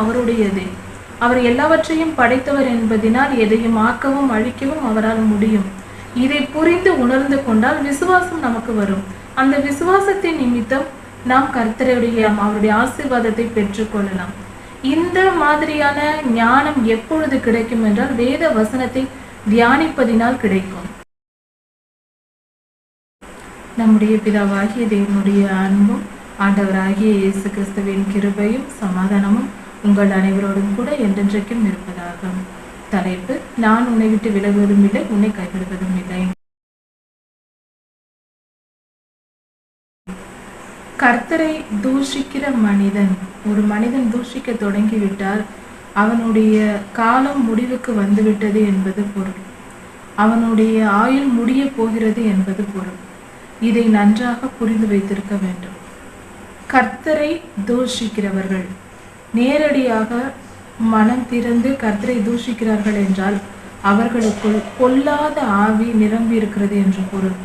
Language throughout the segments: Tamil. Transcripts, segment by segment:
அவருடையதே. அவர் எல்லாவற்றையும் படைத்தவர் என்பதினால் எதையும் ஆக்கவும் அழிக்கவும் அவரால் முடியும். இதை புரிந்து உணர்ந்து கொண்டால் விசுவாசம் நமக்கு வரும். அந்த விசுவாசத்தின் நிமித்தம் நாம் கர்த்தருடைய அவருடைய ஆசீர்வாதத்தை பெற்றுக்கொள்ளலாம் இந்த மாதிரியான ஞானம் எப்பொழுது கிடைக்கும் என்றால் வேத வசனத்தை தியானிப்பதினால் கிடைக்கும். நம்முடைய பிதாவாகிய தேவனுடைய அன்பும் ஆண்டவராகிய இயேசு கிறிஸ்துவின் கிருபையும் சமாதானமும் உங்கள் அனைவரோடும் கூட என்றென்றைக்கும் இருப்பதாக. தலைப்பு நான் உன்னை விட்டு விலகுவதும் இல்லை உன்னை கைவிடுவதும் இல்லை. கர்த்தரை தூஷிக்கிற மனிதன் ஒரு மனிதன் தூஷிக்க தொடங்கிவிட்டால் அவனுடைய காலம் முடிவுக்கு வந்துவிட்டது என்பது பொருள். அவனுடைய ஆயுள் முடிய போகிறது என்பது பொருள். இதை நன்றாக புரிந்து வைத்திருக்க வேண்டும். கர்த்தரை தூஷிக்கிறவர்கள் நேரடியாக மனம் திறந்து கர்த்தரை தூஷிக்கிறார்கள் என்றால் அவர்களுக்குள் பொல்லாத ஆவி நிரம்பி இருக்கிறது என்று பொருள்.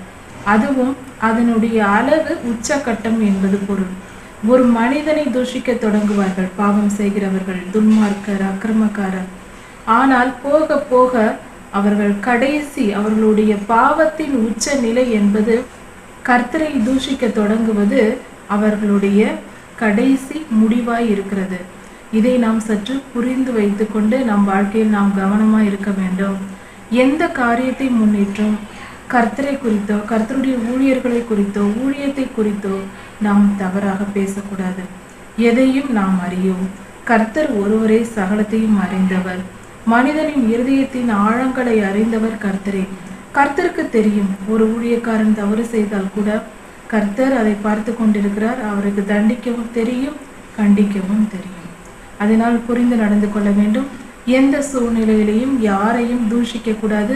அதுவும் அதனுடைய அளவு உச்சக்கட்டம் என்பது பொருள். ஒரு மனிதனை தூஷிக்க தொடங்குவார்கள். பாவம் செய்கிறவர்கள் துன்மார்க்கர் அக்கிரமக்காரர். ஆனால் போக போக அவர்கள் கடைசி அவர்களுடைய பாவத்தின் உச்ச நிலை என்பது கர்த்தரை தூஷிக்க தொடங்குவது அவர்களுடைய கடைசி முடிவாய் இருக்கிறது. இதை நாம் சற்று புரிந்து வைத்துக்கொண்டு நம் வாழ்க்கையில் நாம் கவனமாக இருக்க வேண்டும். எந்த காரியத்தை முன்னேற்றும்? கர்த்தரை குறித்தோ கர்த்தருடைய ஊழியர்களை குறித்தோ ஊழியத்தை குறித்தோ நாம் தவறாக பேசக்கூடாது. எதையும் நாம் அறியோம். கர்த்தர் ஒருவரே சகலத்தையும் அறிந்தவர். மனிதனின் இருதயத்தின் ஆழங்களை அறிந்தவர் கர்த்தரே. கர்த்தருக்கு தெரியும் ஒரு ஊழியக்காரன் தவறு செய்தால் கூட கர்த்தர் அதை பார்த்து கொண்டிருக்கிறார். அவருக்கு தண்டிக்கவும் தெரியும் கண்டிக்கவும் தெரியும். அதனால் புரிந்து நடந்து கொள்ள வேண்டும். எந்த சூழ்நிலையிலையும் யாரையும் தூஷிக்க கூடாது.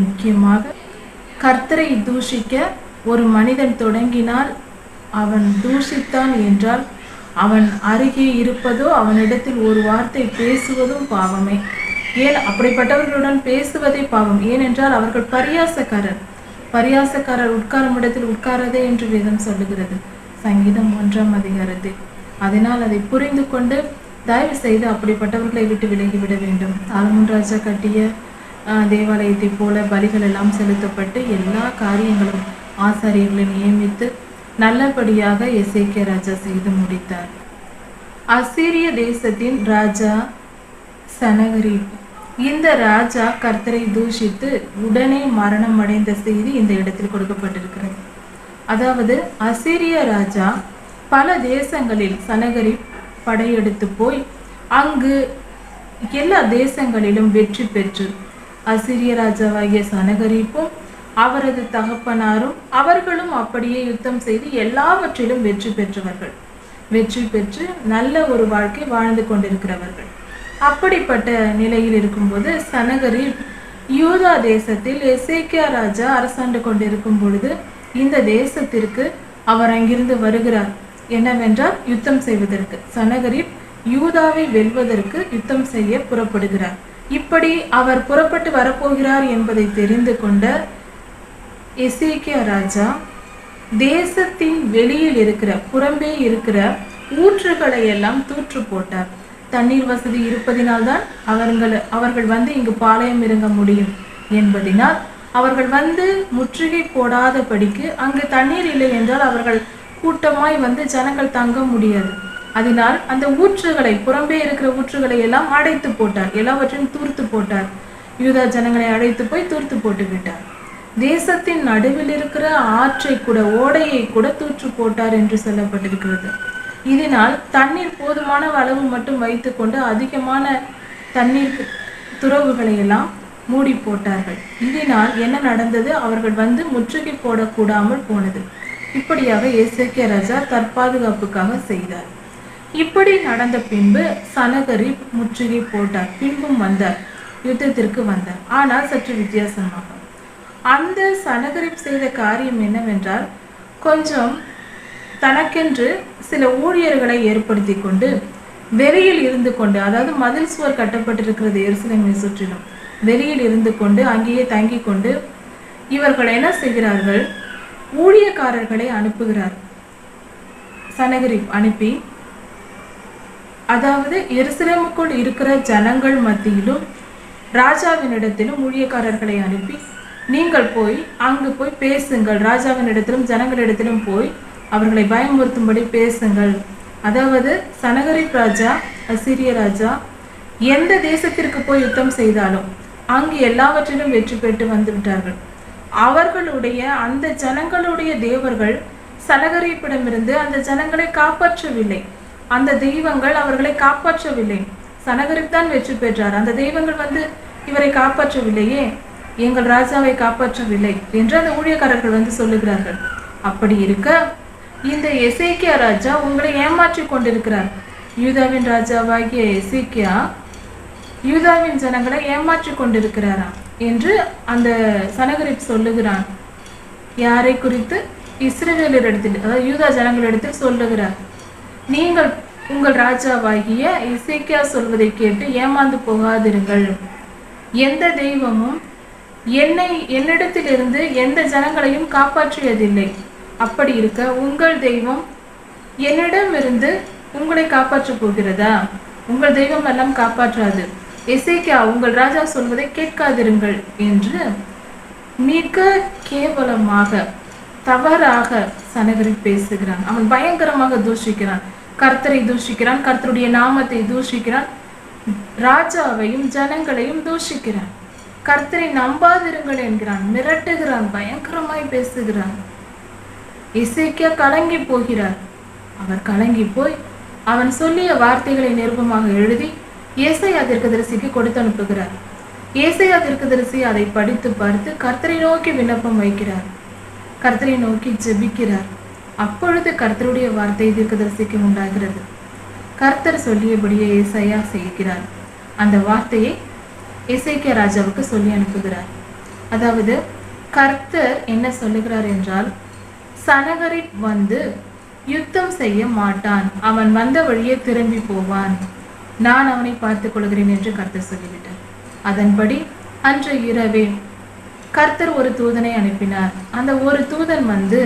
முக்கியமாக கர்த்தரை தூஷிக்க ஒரு மனிதன் தொடங்கினால் அவன் தூஷித்தான் என்றால் அவன் அருகே இருப்பதோ அவனிடத்தில் ஒரு வார்த்தை பேசுவதும் பாவமே. ஏன் அப்படிப்பட்டவர்களுடன் பேசுவதே பாவம். ஏனென்றால் அவர்கள் பரியாசக்காரர். பரியாசக்காரர் உட்காரும் இடத்தில் உட்காரதே என்று வேதம் சொல்லுகிறது. சங்கீதம் ஒன்றாம் அதிகாரத்தில். அதனால் அதை புரிந்து கொண்டு தயவு செய்து அப்படிப்பட்டவர்களை விட்டு விலகிவிட வேண்டும். ஆலமுன் ராஜா கட்டிய தேவாலயத்தைப் போல பலிகள் எல்லாம் செலுத்தப்பட்டு எல்லா காரியங்களும் ஆசாரியர்களை நியமித்து நல்லபடியாக எசேக்கிய ராஜா செய்து முடித்தார். அசீரிய தேசத்தின் ராஜா சனகரீப் இந்த ராஜா கர்த்தரை தூஷித்து உடனே மரணம் அடைந்த செய்தி இந்த இடத்தில் கொடுக்கப்பட்டிருக்கிறது. அதாவது அசீரிய ராஜா பல தேசங்களில் சனகரிப் படையெடுத்து போய் அங்கு எல்லா தேசங்களிலும் வெற்றி பெற்று அசிரிய ராஜாவாகிய சனகரிப்பும் அவரது தகப்பனாரும் அவர்களும் அப்படியே யுத்தம் செய்து எல்லாவற்றிலும் வெற்றி பெற்றவர்கள். வெற்றி பெற்று நல்ல ஒரு வாழ்க்கை வாழ்ந்து கொண்டிருக்கிறவர்கள். அப்படிப்பட்ட நிலையில் இருக்கும்போது சனகரி யூதா தேசத்தில் எசேக்கியா ராஜா அரசாண்டு கொண்டிருக்கும் பொழுது இந்த தேசத்திற்கு அவர் அங்கிருந்து வருகிறார். என்னவென்றால் யுத்தம் செய்வதற்கு. சனகரிப் யூதாவை வெல்வதற்கு யுத்தம் செய்ய புறப்படுகிறார். இப்படி அவர் புறப்பட்டு வரப்போகிறார் என்பதை தெரிந்து கொண்ட எசேக்கியா ராஜா தேசத்தின் வெளியில் இருக்கிற புறம்பே இருக்கிற ஊற்றுகளை எல்லாம் தூற்று போட்டார். தண்ணீர் வசதி இருப்பதினால்தான் அவர்கள் அவர்கள் வந்து இங்கு பாளையம் இறங்க முடியும் என்பதினால் அவர்கள் வந்து முற்றுகை போடாதபடிக்கு அங்கு தண்ணீர் இல்லை என்றால் அவர்கள் கூட்டமாய் வந்து ஜனங்கள் தங்க முடியாது. அதனால் அந்த ஊற்றுகளை புறம்பே இருக்கிற ஊற்றுகளை எல்லாம் அடைத்து போட்டார். எல்லாவற்றையும் தூர்த்து போட்டார். யூதா ஜனங்களை அழைத்து போய் தூர்த்து போட்டு விட்டார். தேசத்தின் நடுவில் இருக்கிற ஆற்றை கூட ஓடையை கூட தூற்று போட்டார் என்று சொல்லப்பட்டிருக்கிறது. இதனால் தண்ணீர் போதுமான அளவு மட்டும் வைத்துக்கொண்டு அதிகமான தண்ணீர் துறவுகளை எல்லாம் மூடி போட்டார்கள். இதனால் என்ன நடந்தது? அவர்கள் வந்து முற்றுகை போடக்கூடாமல் போனது. இப்படியாக ஏசேக்கிய ராஜா தற்பாதுகாப்புக்காக செய்தார். இப்படி நடந்த பின்பு சனகரி முற்றுகை போட்டார். பின்பும் வந்தார். யுத்தத்திற்கு வந்தார். ஆனால் சற்று வித்தியாசமாக. அந்த சனகரிப் செய்த காரியம் என்னவென்றால் கொஞ்சம் தனக்கென்று சில ஊழியர்களை ஏற்படுத்தி கொண்டு வெளியில் இருந்து கொண்டு அதாவது மதில் சுவர் கட்டப்பட்டிருக்கிறது எருசலேமை சுற்றிலும் வெளியில் இருந்து கொண்டு அங்கேயே தங்கி கொண்டு இவர்கள் என்ன செய்கிறார்கள்? ஊழியக்காரர்களை அனுப்புகிறார். சனகரிப் அனுப்பி அதாவது எருசலேமுக்குள் இருக்கிற ஜனங்கள் மத்தியிலும் ராஜாவினிடத்திலும் ஊழியக்காரர்களை அனுப்பி நீங்கள் போய் அங்கு போய் பேசுங்கள். ராஜாவினிடத்திலும் ஜனங்களிடத்திலும் போய் அவர்களை பயமுறுத்தும்படி பேசுங்கள். அதாவது சனகரிப் ராஜா அசிரிய ராஜா எந்த தேசத்திற்கு போய் யுத்தம் செய்தாலும் அங்கு எல்லாவற்றிலும் வெற்றி பெற்று வந்து விட்டார்கள் அவர்களுடைய அந்த ஜனங்களுடைய தேவர்கள் சனகரிப்பிடமிருந்து அந்த ஜனங்களை காப்பாற்றவில்லை. அந்த தெய்வங்கள் அவர்களை காப்பாற்றவில்லை. சனகரிப் தான் வெற்றி பெற்றார். அந்த தெய்வங்கள் வந்து இவரை காப்பாற்றவில்லையே. எங்கள் ராஜாவை காப்பாற்றவில்லை என்று அந்த ஊழியக்காரர்கள் வந்து சொல்லுகிறார்கள். அப்படி இருக்க இந்த எசேக்கியா ராஜா உங்களை ஏமாற்றி கொண்டிருக்கிறார். யூதாவின் ராஜாவாகிய எசேக்கியா யூதாவின் ஜனங்களை ஏமாற்றி கொண்டிருக்கிறாராம். என்று அந்த சனகரிப் சொல்லுகிறான். யாரை குறித்து? இஸ்ரவேலரிடத்தில் அதாவது யூதா ஜனங்களிடத்தில் சொல்லுகிறார். நீங்கள் உங்கள் ராஜாவாகிய இசைக்கியா சொல்வதை கேட்டு ஏமாந்து போகாதிருங்கள். எந்த தெய்வமும் என்னை என்னிடத்திலிருந்து எந்த ஜனங்களையும் காப்பாற்றியதில்லை. அப்படி இருக்க உங்கள் தெய்வம் என்னிடமிருந்து உங்களை காப்பாற்றப் போகிறதா? உங்கள் தெய்வம் எல்லாம் காப்பாற்றாது. இசைக்கா உங்கள் ராஜா சொல்வதை கேட்காதிருங்கள் என்று மிக கேவலமாக தவறாக சனகரி பேசுகிறான். அவன் பயங்கரமாக தூஷிக்கிறான். கர்த்தரை தூஷிக்கிறான் கர்த்தருடைய நாமத்தை தூஷிக்கிறான் ராஜாவையும் ஜனங்களையும் தூஷிக்கிறான். கர்த்தரை நம்பாதிருங்கள் என்கிறான். மிரட்டுகிறான் பயங்கரமாய் பேசுகிறான். இசைக்கியா கலங்கி போகிறார். அவர் கலங்கி போய் அவன் சொல்லிய வார்த்தைகளை நிருபமாக எழுதி ஏசையா தீர்க்கதரிசிக்கு கொடுத்து அனுப்புகிறார். ஏசையா தீர்க்கதரிசி அதை படித்து பார்த்து கர்த்தரை நோக்கி விண்ணப்பம் வைக்கிறார். கர்த்தரை நோக்கி ஜெபிக்கிறார். அப்பொழுது கர்த்தருடைய வார்த்தை தீர்க்கதரிசிக்கு உண்டாகிறது. கர்த்தர் சொல்லியபடியே ஏசையா செய்கிறார். அந்த வார்த்தையை இசைக்கிய ராஜாவுக்கு சொல்லி அனுப்புகிறார். அதாவது கர்த்தர் என்ன சொல்லுகிறார் என்றால் சனகரை வந்து யுத்தம் செய்ய மாட்டான். அவன் வந்த வழியே திரும்பி போவான். நான் அவனை பார்த்துக் கொள்கிறேன் என்று கர்த்தர் சொல்லிவிட்டார். அதன்படி அன்று இரவே கர்த்தர் ஒரு தூதனை அனுப்பினார். அந்த ஒரு தூதன் வந்து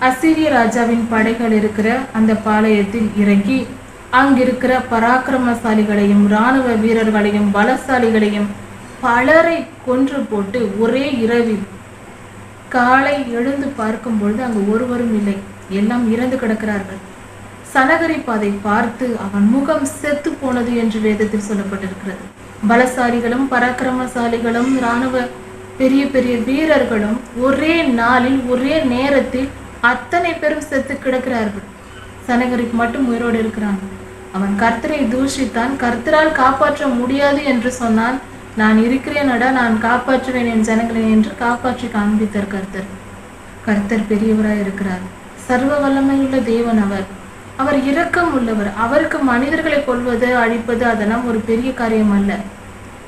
அசிரிய ராஜாவின் படைகள் இருக்கிற அந்த பாளையத்தில் இறங்கி அங்கிருக்கிற பராக்கிரமசாலிகளையும் இராணுவ வீரர்களையும் பலசாலிகளையும் பலரை கொன்று போட்டு ஒரே இரவில் காலை எழுந்து பார்க்கும் பொழுது அங்கு ஒருவரும் இல்லை. எல்லாம் இறந்து கிடக்கிறார்கள். சனகரிப்பு அதை பார்த்து அவன் முகம் செத்து போனது என்று வேதத்தில் சொல்லப்பட்டிருக்கிறது. பலசாலிகளும் பராக்கிரமசாலிகளும் இராணுவ பெரிய பெரிய வீரர்களும் ஒரே நாளில் ஒரே நேரத்தில் அத்தனை பேரும் செத்து கிடக்கிறார்கள். சனகரிக்கு மட்டும் உயிரோடு இருக்கிறான். அவன் கர்த்தரை தூஷித்தான் கர்த்தரால் காப்பாற்ற முடியாது என்று சொன்னான். நான் இருக்கிறேனடா நான் காப்பாற்றுவேன் என் ஜனங்களை என்று காப்பாற்றி காண்பித்தார் கர்த்தர். கர்த்தர் பெரியவராய் இருக்கிறார் சர்வ வல்லமையுள்ள தேவன் அவர். அவர் இரக்கம் உள்ளவர். அவருக்கு மனிதர்களை கொள்வது அழிப்பது அதெல்லாம் ஒரு பெரிய காரியம் அல்ல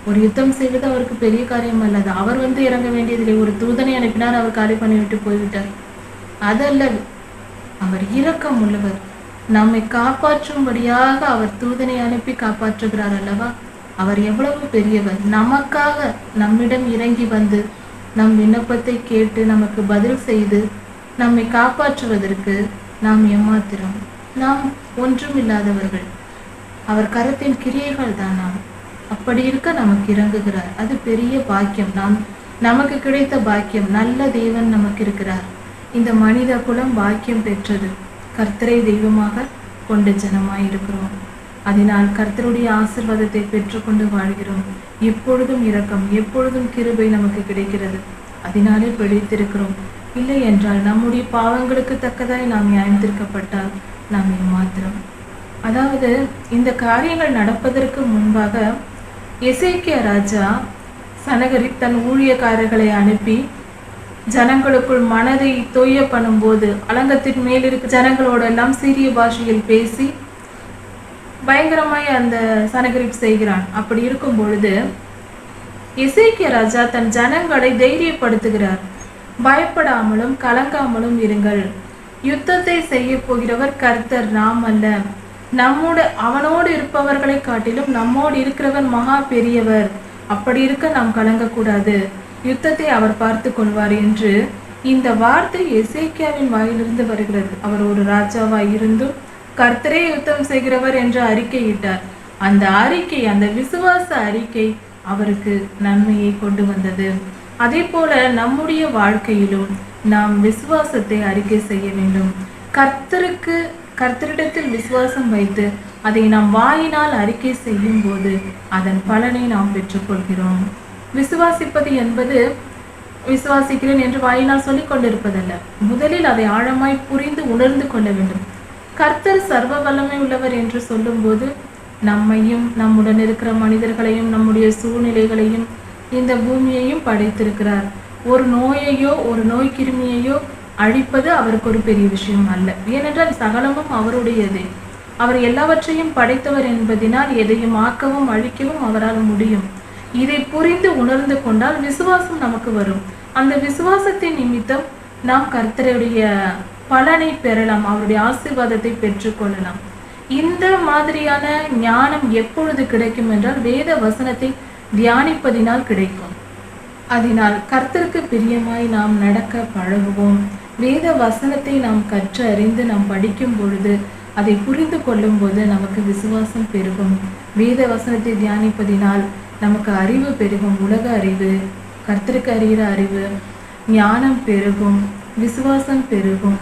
ஒரு யுத்தம் செய்வது அவருக்கு பெரிய காரியம் அல்ல அது அவர் வந்து இறங்க வேண்டியதில்லை. ஒரு தூதனை அனுப்பினார் அவர் காலி பண்ணிவிட்டு போய்விட்டார். அதல்ல அவர் இரக்கம் உள்ளவர். நம்மை காப்பாற்றும்படியாக அவர் தூதனை அனுப்பி காப்பாற்றுகிறார் அல்லவா? அவர் எவ்வளவு பெரியவர். நமக்காக நம்மிடம் இறங்கி வந்து நம் விண்ணப்பத்தை கேட்டு நமக்கு பதில் செய்து நம்மை காப்பாற்றுவதற்கு நாம் ஏமாத்திரம். நாம் ஒன்றும் இல்லாதவர்கள் அவர் கரத்தின் கிரியைகள் தான் நாம். அப்படி இருக்க நமக்கு இறங்குகிறார். அது பெரிய பாக்கியம். நாம் நமக்கு கிடைத்த பாக்கியம். நல்ல தேவன் நமக்கு இருக்கிறார் இந்த மனித குலம் பாக்கியம் பெற்றது. கர்த்தரை தெய்வமாக கொண்ட ஜனமாய் இருக்கிறோம் அதனால் கர்த்தருடைய ஆசிர்வாதத்தை பெற்றுக்கொண்டு வாழ்கிறோம். எப்பொழுதும் இரக்கம் எப்பொழுதும் கிருபை நமக்கு கிடைக்கிறது. அதனாலே பிழைத்திருக்கிறோம். இல்லை என்றால் நம்முடைய பாவங்களுக்கு தக்கதாய் நாம் நியாயத்திற்கப்பட்டால் நாம் ஏமாத்திரம் அதாவது இந்த காரியங்கள் நடப்பதற்கு முன்பாக இசைக்கிய ராஜா சனகரி தன் ஊழியக்காரர்களை அனுப்பி ஜனங்களுக்குள் மனதை தொய்ய பண்ணும்போது அலங்கத்தின் மேல் இருக்க ஜனங்களோடெல்லாம் சீரிய பாஷையில் பேசி பயங்கரமாய் அந்த சனகரிப் செய்கிறான். அப்படி இருக்கும் பொழுது இசைக்கிய ராஜா தன் ஜனங்களை தைரியப்படுத்துகிறார். பயப்படாமலும் கலங்காமலும் இருங்கள். யுத்தத்தை செய்ய போகிறவர் கர்த்தர் நாம் அல்ல. நம்மோட அவனோடு இருப்பவர்களை காட்டிலும் நம்மோடு இருக்கிறவர் மகா பெரியவர். அப்படி இருக்க நாம் கலங்கக்கூடாது. யுத்தத்தை அவர் பார்த்து கொள்வார் என்று இந்த வார்த்தை எசேக்கியாவின் வாயிலிருந்து வருகிறது. அவர் ஒரு ராஜாவாய் இருந்தும் கர்த்தரே யுத்தம் செய்கிறவர் என்று அறிக்கையிட்டார். அந்த அறிக்கை அந்த விசுவாச அறிக்கை அவருக்கு நன்மையை கொண்டு வந்தது. அதே போல நம்முடைய வாழ்க்கையிலும் நாம் விசுவாசத்தை அறிக்கை செய்ய வேண்டும். கர்த்தருக்கு கர்த்தரிடத்தில் விசுவாசம் வைத்து அதை நாம் வாயினால் அறிக்கை செய்யும் போது அதன் பலனை நாம் பெற்றுக்கொள்கிறோம். விசுவாசிப்பது என்பது விசுவாசிக்கிறேன் என்று வாயினால் சொல்லிக் கொண்டிருப்பதல்ல. முதலில் அதை ஆழமாய் புரிந்து உணர்ந்து கொள்ள வேண்டும். கர்த்தர் சர்வ வல்லமை உள்ளவர் என்று சொல்லும்போது நம்மையும் நம்முடன் இருக்கிற மனிதர்களையும் நம்முடைய சூழ்நிலைகளையும் இந்த பூமியையும் படைத்திருக்கிறார். ஒரு நோயையோ ஒரு நோய் கிருமியையோ அழிப்பது அவருக்கு ஒரு பெரிய விஷயம் அல்ல. ஏனென்றால் சகலமும் அவருடையதே. அவர் எல்லாவற்றையும் படைத்தவர் என்பதினால் எதையும் ஆக்கவும் அழிக்கவும் அவரால் முடியும். இதை புரிந்து உணர்ந்து கொண்டால் விசுவாசம் நமக்கு வரும். அந்த விசுவாசத்தின் நிமித்தம் நாம் கர்த்தருடைய பலனை பெறலாம் அவருடைய ஆசீர்வாதத்தை பெற்றுக்கொள்ளலாம் இந்த மாதிரியான ஞானம் எப்பொழுது கிடைக்கும் என்றால் வேத வசனத்தை தியானிப்பதினால் கிடைக்கும். அதனால் கர்த்தருக்கு பிரியமாய் நாம் நடக்க பழகுவோம். வேத வசனத்தை நாம் கற்று அறிந்து நாம் படிக்கும் பொழுது அதை புரிந்து கொள்ளும் போது நமக்கு விசுவாசம் பெருகும். வேத வசனத்தை தியானிப்பதினால் நமக்கு அறிவு பெருகும் உலக அறிவு கர்த்தருக்கு அறிகிற அறிவு ஞானம் பெருகும் விசுவாசம் பெருகும்.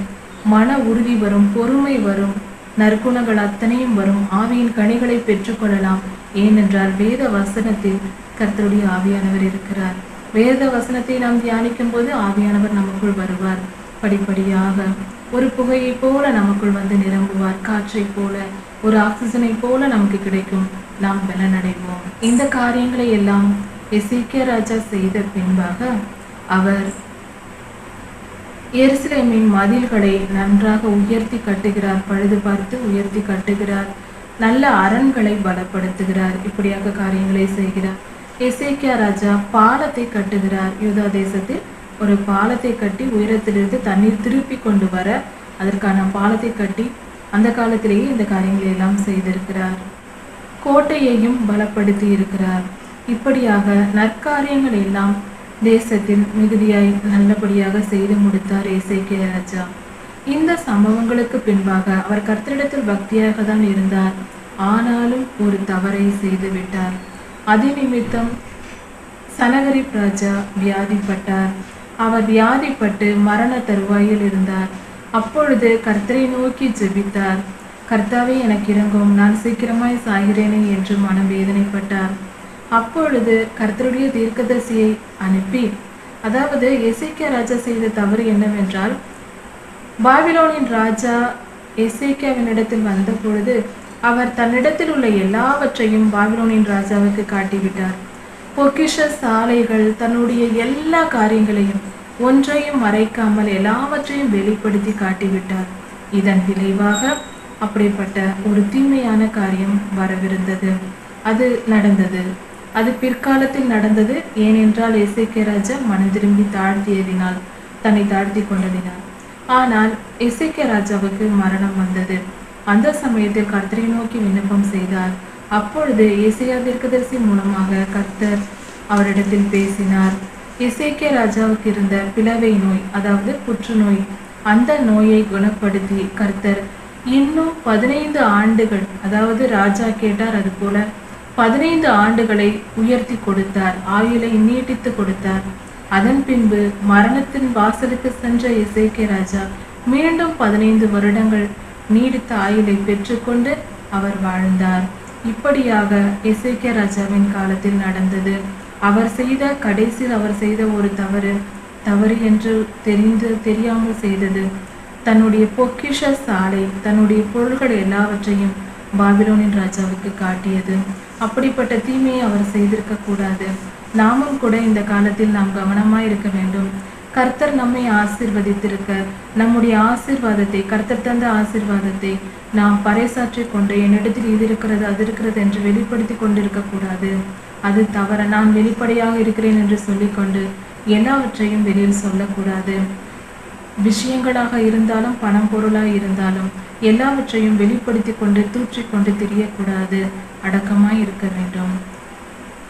மன உறுதி வரும் பொறுமை வரும் நற்குணங்கள் அத்தனையும் வரும். ஆவியின் கனிகளை பெற்றுக்கொள்ளலாம். ஏனென்றால் வேத வசனத்தில் கர்த்தருடைய ஆவியானவர் இருக்கிறார். வேத வசனத்தை நாம் தியானிக்கும் போது ஆவியானவர் நமக்குள் வருவார். படிப்படியாக ஒரு புகையை போல நமக்குள் வந்து நிரம்புவார். காற்றை போல ஒரு ஆக்சிஜனை போல நமக்கு கிடைக்கும். நாம் பலனடைவோம். இந்த காரியங்களை எல்லாம் எசிகே ராஜா செய்த பின்பாக அவர் எருசலேமின் மதில்களை நன்றாக உயர்த்தி கட்டுகிறார். பழுது பார்த்து உயர்த்தி கட்டுகிறார். நல்ல அரண்களை பலப்படுத்துகிறார். இப்படியாக காரியங்களை செய்கிறார். எசேக்கியா ராஜா பாலத்தை கட்டுகிறார். யூதா தேசத்தில் ஒரு பாலத்தை கட்டி உயரத்திலிருந்து தண்ணீர் திருப்பி கொண்டு வர அதற்கான பாலத்தை கட்டி அந்த காலத்திலேயே இந்த காரியங்களை எல்லாம் செய்திருக்கிறார். கோட்டையையும் பலப்படுத்தி இருக்கிறார் இப்படியாக நற்காரியங்கள் எல்லாம் தேசத்தில் மிகுதியாய் நல்லபடியாக செய்து முடித்தார் ஏசேக்கிய ராஜா. இந்த சம்பவங்களுக்கு பின்பாக அவர் கர்த்தரிடத்தில் பக்தியாக தான் இருந்தார். ஆனாலும் ஒரு தவறை செய்து விட்டார் அது நிமித்தம் சனகரிப் ராஜா வியாதிப்பட்டார். அவர் வியாதிப்பட்டு மரண தருவாயில் இருந்தார். அப்பொழுது கர்த்தரை நோக்கி ஜெபித்தார். கர்த்தாவே எனக்கு இறங்கும் நான் சீக்கிரமாய் சாகிறேனே என்று மனம் வேதனைப்பட்டார் அப்பொழுது கர்த்தருடைய தீர்க்கதரிசியை அனுப்பி அதாவது எசேக்கியா ராஜா செய்த தவறு என்னவென்றால் பாபிலோனின் ராஜா எசேக்கியாவினிடத்தில் வந்த பொழுது அவர் தன்னிடத்தில் உள்ள எல்லாவற்றையும் பாபிலோனின் ராஜாவுக்கு காட்டிவிட்டார். பொக்கிஷ சாலைகள் தன்னுடைய எல்லா காரியங்களையும் ஒன்றையும் மறைக்காமல் எல்லாவற்றையும் வெளிப்படுத்தி காட்டிவிட்டார். இதன் விளைவாக அப்படிப்பட்ட ஒரு தீமையான காரியம் வரவிருந்தது. அது நடந்தது. அது பிற்காலத்தில் நடந்தது. ஏனென்றால் இசைக்கிய ராஜா மனம் திரும்பி தாழ்த்தியதினால் தன்னை தாழ்த்தி கொண்டதினால். ஆனால் இசைக்கிய ராஜாவுக்கு மரணம் வந்தது. அந்த சமயத்தில் கர்த்தரை நோக்கி விண்ணப்பம் செய்தார். அப்பொழுது இசையா தீர்க்கதரிசி மூலமாக கர்த்தர் அவரிடத்தில் பேசினார். இசைக்கிய ராஜாவுக்கு இருந்த பிளவை நோய் அதாவது புற்றுநோய் அந்த நோயை குணப்படுத்தி கர்த்தர் இன்னும் பதினைந்து ஆண்டுகள் அதாவது ராஜா கேட்டார் அது போல பதினைந்து ஆண்டுகளை உயர்த்தி கொடுத்தார் ஆயுளை நீட்டித்து கொடுத்தார். அதன் பின்பு மரணத்தின் வாசலுக்கு சென்ற இசைக்கிய ராஜா மீண்டும் பதினைந்து வருடங்கள் நீடித்த ஆயுளை பெற்றுக்கொண்டு அவர் வாழ்ந்தார். இப்படியாக இசைக்கிய ராஜாவின் காலத்தில் நடந்தது. அவர் செய்த கடைசியில் அவர் செய்த ஒரு தவறு தவறு என்று தெரிந்து தெரியாமல் செய்தது. தன்னுடைய பொக்கிஷ சாலை தன்னுடைய பொருள்கள் எல்லாவற்றையும் பாபிலோனின் ராஜாவுக்கு காட்டியது. அப்படிப்பட்ட தீமையை அவர் செய்திருக்க கூடாது நாமும் கூட இந்த காலத்தில் நாம் கவனமாக இருக்க வேண்டும். கர்த்தர் நம்மை ஆசிர்வதித்திருக்க. நம்முடைய ஆசிர்வாதத்தை கர்த்தர் தந்த ஆசிர்வாதத்தை நாம் பறைசாற்றி கொண்டு என்னிடத்தில் இது இருக்கிறது அது இருக்கிறது என்று வெளிப்படுத்தி கொண்டிருக்க கூடாது. அது தவற. நான் வெளிப்படையாக இருக்கிறேன் என்று சொல்லிக்கொண்டு எல்லாவற்றையும் வெளியில் சொல்லக்கூடாது. விஷயங்களாக இருந்தாலும் பணம் பொருளாக இருந்தாலும் எல்லாவற்றையும் வெளிப்படுத்தி கொண்டு தூற்றிக்கொண்டு தெரியக்கூடாது. அடக்கமாய் இருக்க வேண்டும்.